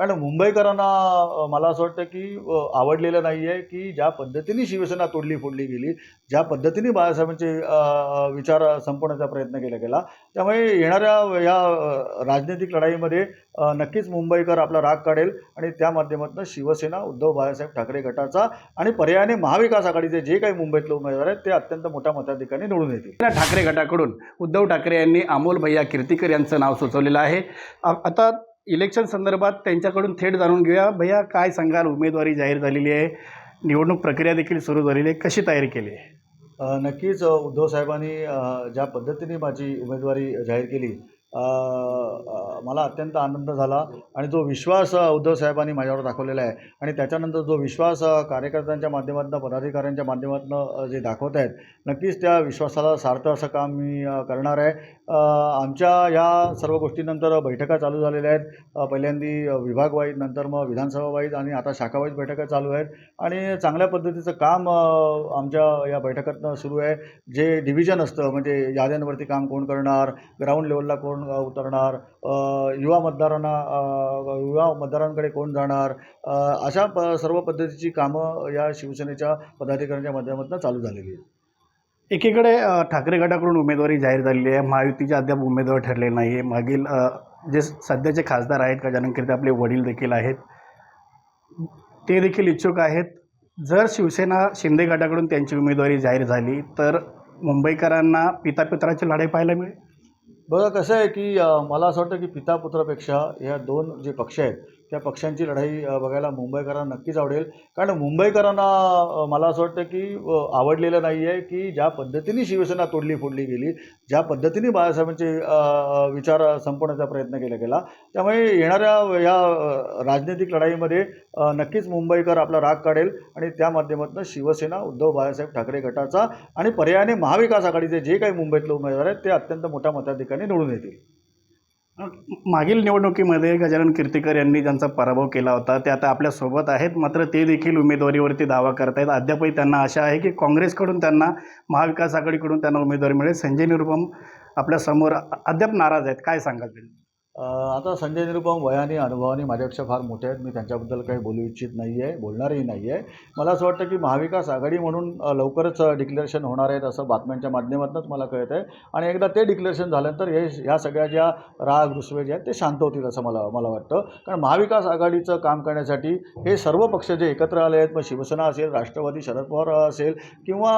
कारण मुंबईकरांना मला असं वाटतं की आवडलेलं नाही आहे की ज्या पद्धतीने शिवसेना तोडली फोडली गेली ज्या पद्धतीने बाळासाहेबांचे विचार संपवण्याचा प्रयत्न केला गेला त्यामुळे येणाऱ्या या राजनैतिक लढाईमध्ये नक्कीच मुंबईकर आपला राग काढेल आणि त्या माध्यमातून शिवसेना उद्धव बाळासाहेब ठाकरे गटाचा आणि पर्यायाने महाविकास आघाडीचे जे काही मुंबईतले उमेदवार आहेत ते अत्यंत मोठ्या मताधिकाने निवडून येतील. या ठाकरे गटाकडून उद्धव ठाकरे यांनी अमोल भैया कीर्तीकर यांचं नाव सुचवलेलं आहे. आता इलेक्शन संदर्भात त्यांच्याकडून थेट जाणून घेऊया. भैया काय सांगाल? उमेदवारी जाहीर झालेली आहे. निवडणूक प्रक्रिया देखील सुरू झालेली आहे. कशी तयारी केली आहे? नक्कीच उद्धव साहेबांनी ज्या पद्धतीने माझी उमेदवारी जाहीर केली मला अत्यंत आनंद झाला आणि जो विश्वास उद्धव साहेबांनी माझ्यावर दाखवलेला आहे आणि त्याच्यानंतर जो विश्वास कार्यकर्त्यांच्या माध्यमातून पदाधिकाऱ्यांच्या माध्यमातून जे दाखवत आहेत नक्कीच त्या विश्वासाला सार्थ असं काम मी करणार आहे. आमच्या या सर्व गोष्टीनंतर बैठका चालू झालेल्या आहेत. पहिल्यांदी विभागवाईज नंतर मग विधानसभावाईज आणि आता शाखावाईज बैठका चालू आहेत. आणि चांगल्या पद्धतीचं काम आमच्या या बैठकातनं सुरू आहे. जे डिव्हिजन असतं म्हणजे याद्यांवरती काम कोण करणार ग्राउंड लेवलला कोण कोण उतरणार? युवा मतदारांना युवा मतदारांकडे कोण जाणार? अशा प सर्व पद्धतीची कामं या शिवसेनेच्या पदाधिकाऱ्यांच्या माध्यमातून चालू झालेली आहेत. एकीकडे ठाकरे गटाकडून उमेदवारी जाहीर झालेली आहे. महायुतीचे अद्याप उमेदवार ठरले नाही आहे मागील जे सध्याचे खासदार आहेत गजानन कीर्ती आपले वडील देखील आहेत ते देखील इच्छुक आहेत. जर शिवसेना शिंदे गटाकडून त्यांची उमेदवारी जाहीर झाली तर मुंबईकरांना पितापित्राची लढाई पाहायला मिळेल. बघा कसं आहे की मला असं वाटतं की पिता पुत्रापेक्षा ह्या दोन जे पक्ष आहेत त्या पक्षांची लढाई बघायला मुंबईकरांना नक्कीच आवडेल. कारण मुंबईकरांना मला असं वाटतं की आवडलेलं नाही आहे की ज्या पद्धतीने शिवसेना तोडली फोडली गेली ज्या पद्धतीने बाळासाहेबांचे विचार संपवण्याचा प्रयत्न केला गेला त्यामुळे येणाऱ्या या राजनैतिक लढाईमध्ये नक्कीच मुंबईकर आपला राग काढेल आणि त्या माध्यमातून शिवसेना उद्धव बाळासाहेब ठाकरे गटाचा आणि पर्यायाने महाविकास आघाडीचे जे काही मुंबईतले उमेदवार आहेत ते अत्यंत मोठ्या मताधिकाने निवडून येतील. मागील निवडणुकीमध्ये गजानन कीर्तीकर यांनी ज्यांचा पराभव केला होता ते आता आपल्यासोबत आहेत. मात्र ते देखील उमेदवारीवरती दावा करतायत. अद्यापही त्यांना आशा आहे की काँग्रेसकडून त्यांना महाविकास आघाडीकडून त्यांना उमेदवारी मिळेल. संजय निरुपम आपल्यासमोर अद्याप नाराज आहेत. काय सांगाल त्यांनी आता संजय निरुपम वयाने अनुभवाने माझ्यापेक्षा फार मोठे आहेत. मी त्यांच्याबद्दल काही बोलू इच्छित नाही आहे बोलणारही नाही आहे मला असं वाटतं की महाविकास आघाडी म्हणून लवकरच डिक्लेरेशन होणार आहेत असं बातम्यांच्या माध्यमातूनच मला कळत आहे आणि एकदा ते डिक्लेरेशन झाल्यानंतर हे ह्या सगळ्या ज्या राग रुसवे जे आहेत ते शांत होतील असं मला मला वाटतं. कारण महाविकास आघाडीचं काम करण्यासाठी हे सर्व पक्ष जे एकत्र आले आहेत मग शिवसेना असेल राष्ट्रवादी शरद पवार असेल किंवा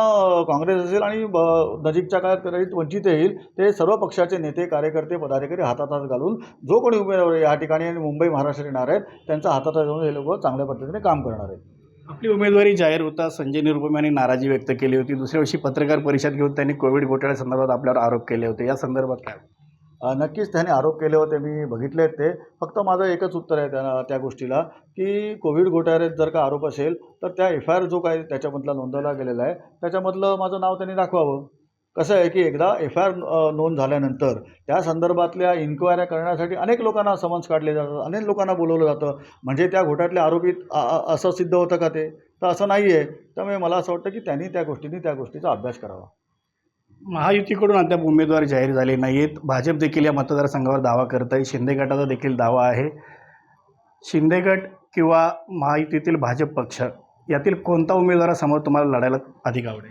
काँग्रेस असेल आणि ब- नजीकच्या काळात कदाचित वंचित येईल ते सर्व पक्षाचे नेते कार्यकर्ते पदाधिकारी हातात हात घालून जो कोणी उमेदवार या ठिकाणी आणि मुंबई महाराष्ट्र येणार आहेत त्यांचा हातात हात घालून हे लोक चांगल्या पद्धतीने काम करणार आहेत. आपली उमेदवारी जाहीर होता संजय निरुपम यांनी नाराजी व्यक्त केली होती. दुसऱ्या दिवशी पत्रकार परिषद घेऊन त्यांनी कोविड घोटाळ्यासंदर्भात आपल्यावर आरोप केले होते. या संदर्भात काय? नक्कीच त्याने आरोप केले होते मी बघितले ते. फक्त माझं एकच उत्तर आहे त्या त्या गोष्टीला की कोविड घोटाळ्यात जर का आरोप असेल तर त्या एफ आय आर जो काय त्याच्यामधला नोंदवला गेलेला आहे त्याच्यामधलं माझं नाव त्यांनी दाखवावं. कसं आहे की एकदा एफ आय आर नोंद झाल्यानंतर त्या संदर्भातल्या इन्क्वायऱ्या करण्यासाठी अनेक लोकांना समन्स काढले जातात अनेक लोकांना बोलवलं जातं. म्हणजे त्या घोटातल्या आरोपीत असं सिद्ध होतं का ते? तर असं नाही आहे त्यामुळे मला असं वाटतं की त्यांनी त्या गोष्टींनी त्या गोष्टीचा अभ्यास करावा. महायुतीकडून अद्याप उमेदवार जाहीर झाले नाहीत भाजप देखील या मतदारसंघावर दावा करत आहे शिंदे गटाचा देखील दावा आहे. शिंदे गट किंवा महायुतीतील भाजप पक्ष यातील कोणता उमेदवारासमोर तुम्हाला लढायला अधिक आवडेल?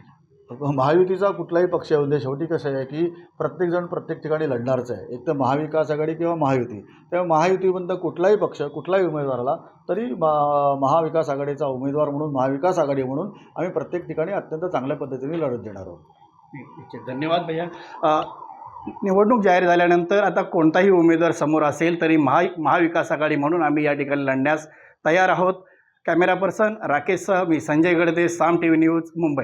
महायुतीचा कुठलाही पक्ष येऊ दे शेवटी कसं आहे की प्रत्येकजण प्रत्येक ठिकाणी लढणारच आहे. एक तर महाविकास आघाडी किंवा महायुती. तेव्हा महायुतीबद्दल कुठलाही पक्ष कुठलाही उमेदवाराला तरी मा- महाविकास आघाडीचा उमेदवार म्हणून महाविकास आघाडी म्हणून आम्ही प्रत्येक ठिकाणी अत्यंत चांगल्या पद्धतीने लढत देणार आहोत. धन्यवाद भैया. निवडणूक जाहीर झाल्यानंतर आता कोणताही उमेदवार समोर असेल तरी महा महाविकास आघाडी म्हणून आम्ही या ठिकाणी लढण्यास तयार आहोत. कॅमेरा पर्सन राकेशसह मी Sanjay Gadade Saam T V news Mumbai.